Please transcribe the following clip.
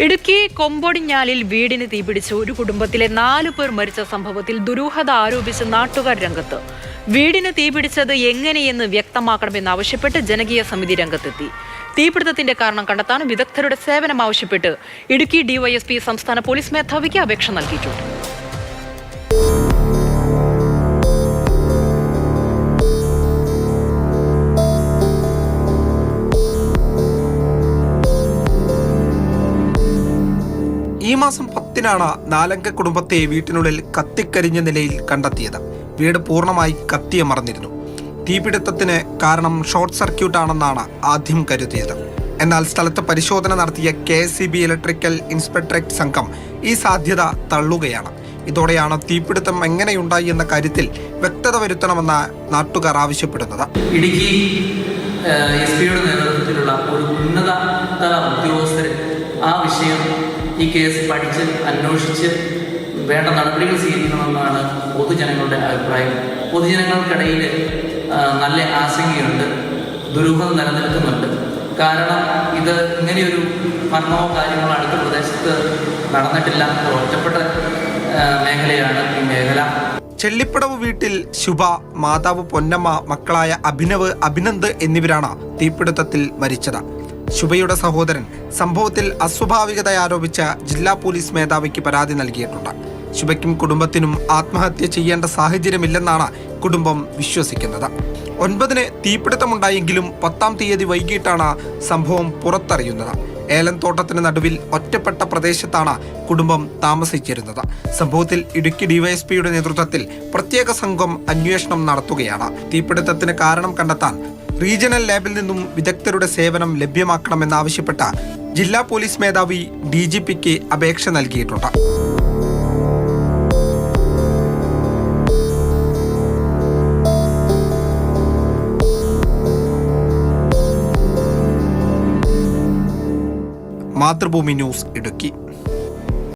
ഇടുക്കി കൊമ്പൊടിഞ്ഞാലിൽ വീടിന് തീപിടിച്ച്. ഒരു കുടുംബത്തിലെ നാലു പേർ മരിച്ച സംഭവത്തിൽ ദുരൂഹത ആരോപിച്ച് നാട്ടുകാർ രംഗത്ത്. വീടിന് തീപിടിച്ചത് എങ്ങനെയെന്ന് വ്യക്തമാക്കണമെന്നാവശ്യപ്പെട്ട് ജനകീയ സമിതി രംഗത്തെത്തി. തീപിടുത്തത്തിന്റെ കാരണം കണ്ടെത്താൻ വിദഗ്ധരുടെ സേവനം ആവശ്യപ്പെട്ട് ഇടുക്കി ഡിവൈഎസ്പി സംസ്ഥാന പോലീസ് മേധാവിക്ക് അപേക്ഷ നൽകിയിട്ടുണ്ട്. ഈ മാസം പത്തിനാണ് നാലംഗ കുടുംബത്തെ വീട്ടിനുള്ളിൽ കത്തിക്കരിഞ്ഞ നിലയിൽ കണ്ടെത്തിയത്. വീട് പൂർണമായി കത്തിയമർന്നിരുന്നു തീപിടുത്തത്തിന് കാരണം ഷോർട്ട് സർക്യൂട്ട് ആണെന്നാണ് ആദ്യം കരുതിയത്. എന്നാൽ സ്ഥലത്ത് പരിശോധന നടത്തിയ K S C B electrical inspectorate സംഘം ഈ സാധ്യത തള്ളുകയാണ്. ഇതോടെയാണ് തീപിടുത്തം എങ്ങനെയുണ്ടായി എന്ന കാര്യത്തിൽ വ്യക്തത വരുത്തണമെന്ന നാട്ടുകാർ ആവശ്യപ്പെടുന്നത്. ഇടുക്കി എസ് പിയുടെ നേതൃത്വത്തിലുള്ള ഒരു ഉന്നത ഉദ്യോഗസ്ഥർ ആ വിഷയം ഈ കേസ് പഠിച്ച് അന്വേഷിച്ച് വേണ്ട നടപടികൾ സ്വീകരിക്കണമെന്നാണ് പൊതുജനങ്ങളുടെ അഭിപ്രായം. പൊതുജനങ്ങൾക്കിടയിൽ നല്ല ആശങ്കയുണ്ട് ദുരൂഹം നിലനിൽക്കുന്നുണ്ട്. കാരണം ഇത് ഇങ്ങനെയൊരു മരണമോ കാര്യങ്ങളോ അടുത്ത പ്രദേശത്ത് നടന്നിട്ടില്ല. ഒറ്റപ്പെട്ട മേഖലയാണ് ഈ മേഖല. ചെല്ലിപ്പടവ് വീട്ടിൽ ശുഭ മാതാവ് പൊന്നമ്മ മക്കളായ അഭിനവ് അഭിനന്ദ് എന്നിവരാണ് തീപിടുത്തത്തിൽ മരിച്ചത്. ശുഭയുടെ സഹോദരൻ സംഭവത്തിൽ അസ്വാഭാവികത ആരോപിച്ച ജില്ലാ പോലീസ് മേധാവിക്ക് പരാതി നൽകിയിട്ടുണ്ട്. ശുഭയ്ക്കും കുടുംബത്തിനും ആത്മഹത്യ ചെയ്യേണ്ട സാഹചര്യമില്ലെന്നാണ് കുടുംബം വിശ്വസിക്കുന്നത്. ഒൻപതിന് തീപിടുത്തമുണ്ടായെങ്കിലും പത്താം തീയതി വൈകിട്ടാണ് സംഭവം പുറത്തറിയുന്നത്. ഏലം തോട്ടത്തിന് നടുവിൽ ഒറ്റപ്പെട്ട പ്രദേശത്താണ് കുടുംബം താമസിച്ചിരുന്നത്. സംഭവത്തിൽ ഇടുക്കി ഡിവൈഎസ്പിയുടെ നേതൃത്വത്തിൽ പ്രത്യേക സംഘം അന്വേഷണം നടത്തുകയാണ്. തീപിടുത്തത്തിന് കാരണം കണ്ടെത്താൻ റീജിയണൽ ലാബിൽ നിന്നും വിദഗ്ധരുടെ സേവനം ലഭ്യമാക്കണമെന്നാവശ്യപ്പെട്ട ജില്ലാ പോലീസ് മേധാവി ഡി ജി പിക്ക് അപേക്ഷ നൽകിയിട്ടുണ്ട്. മാതൃഭൂമി ന്യൂസ് ഇടുക്കി.